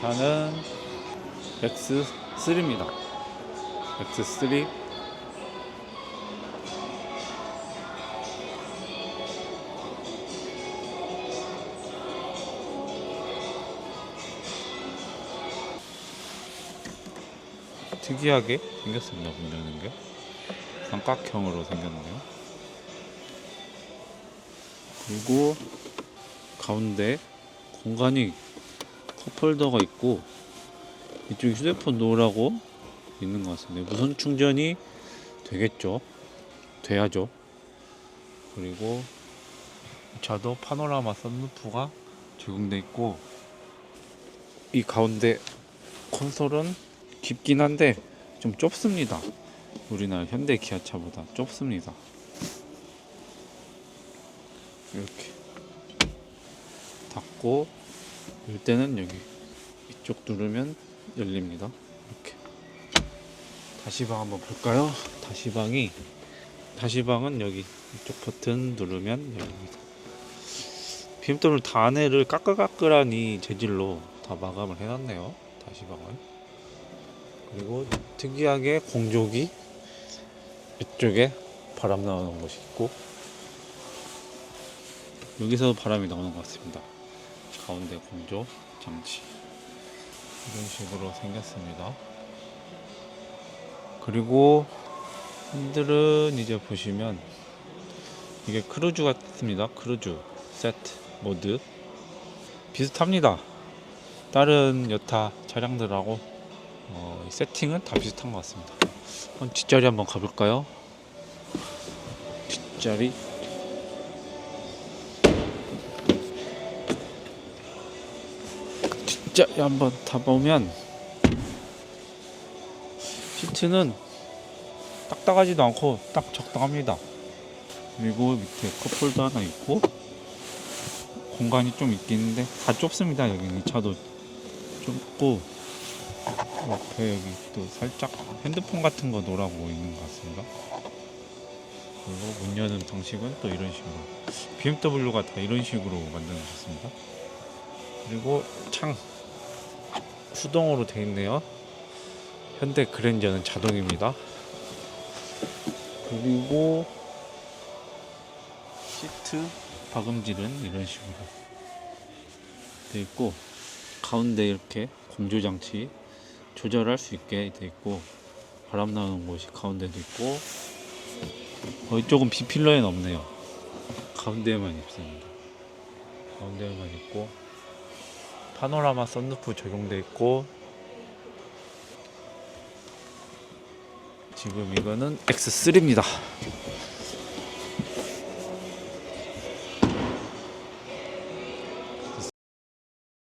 차는 X3입니다. X3 특이하게 생겼습니다. 문 여는 게 삼각형으로 생겼네요. 그리고 가운데 공간이 컵홀더가 있고 이쪽 휴대폰 놓으라고 있는 것 같습니다. 무선 충전이 되겠죠? 돼야죠. 그리고 이 차도 파노라마 썬루프가 적용돼 있고 이 가운데 콘솔은 깊긴 한데 좀 좁습니다. 우리나라 현대 기아차보다 좁습니다. 이렇게 닫고 열 때는 여기 이쪽 누르면 열립니다. 이렇게 다시방 한번 볼까요? 다시방이 다시방은 여기 이쪽 버튼 누르면 열립니다. BMW 다 안에를 까끌까끌한 재질로 다 마감을 해놨네요. 다시방을. 그리고 특이하게 공조기 이쪽에 바람 나오는 곳이 있고 여기서 바람이 나오는 것 같습니다. 가운데 공조 장치 이런 식으로 생겼습니다. 그리고 핸들은 이제 보시면 이게 크루즈 같습니다. 크루즈 세트 모드 비슷합니다. 다른 여타 차량들하고 어, 이 세팅은 다 비슷한 것 같습니다. 한번 뒷자리 한번 가볼까요? 뒷자리 자리 한번 타보면 시트는 딱딱하지도 않고 딱 적당합니다. 그리고 밑에 컵홀더 하나 있고 공간이 좀 있긴 한데 다 좁습니다. 여기는 이 차도 좁고 옆에 여기 또 살짝 핸드폰 같은 거 놓으라고 있는 것 같습니다. 그리고 문 여는 방식은 또 이런 식으로 BMW가 다 이런 식으로 만들어 놓으셨습니다. 그리고 창 수동으로 되어 있네요. 현대 그랜저는 자동입니다. 그리고 시트 박음질은 이런 식으로 되어 있고 가운데 이렇게 공조 장치 조절할 수 있게 되어 있고 바람 나오는 곳이 가운데도 있고 어, 이쪽은 비필러엔 없네요. 가운데에만 있습니다. 가운데에만 있고 파노라마 썬루프 적용돼 있고 지금 이거는 X3입니다.